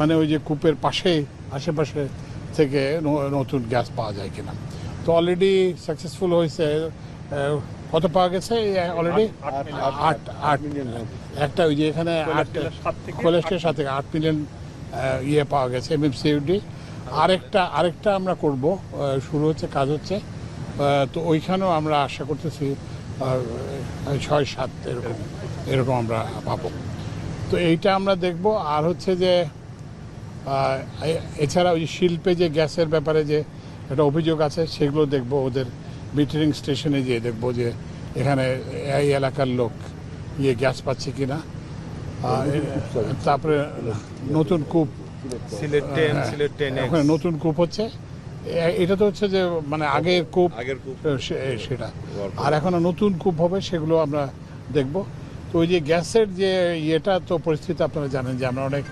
মানে ওই যে কূপের পাশে আশেপাশে থেকে নতুন গ্যাস পাওয়া যায় কিনা। তো অলরেডি সাকসেসফুল হয়েছে কত পাওয়া গেছে? অলরেডি আট আট মিলিয়ন একটা ওই যে এখানে আট কোলেস্টের সাথে আট মিলিয়ন ইয়ে পাওয়া গেছে এম এফ এমএমসিউডি আরেকটা আরেকটা আমরা করব শুরু হচ্ছে কাজ হচ্ছে তো ওইখানেও আমরা আশা করতেছি ছয় সাত এরকম এরকম আমরা পাবো। তো এইটা আমরা দেখব আর হচ্ছে যে এছাড়া ওই শিল্পে যে গ্যাসের ব্যাপারে যে একটা অভিযোগ আছে সেগুলো দেখব ওদের মিটারিং স্টেশনে গিয়ে দেখব যে এখানে এই এলাকার লোক ইয়ে গ্যাস পাচ্ছে কি না তারপরে নতুন কূপ। হ্যাঁ, ওখানে নতুন কূপ হচ্ছে। এটা তো হচ্ছে যে মানে আগের কূপ। আগের সেটা। আর এখনও নতুন কূপ হবে সেগুলো আমরা দেখব। তো ওই যে গ্যাসের যে ইয়েটা তো পরিস্থিতি আপনারা জানেন যে আমরা অনেক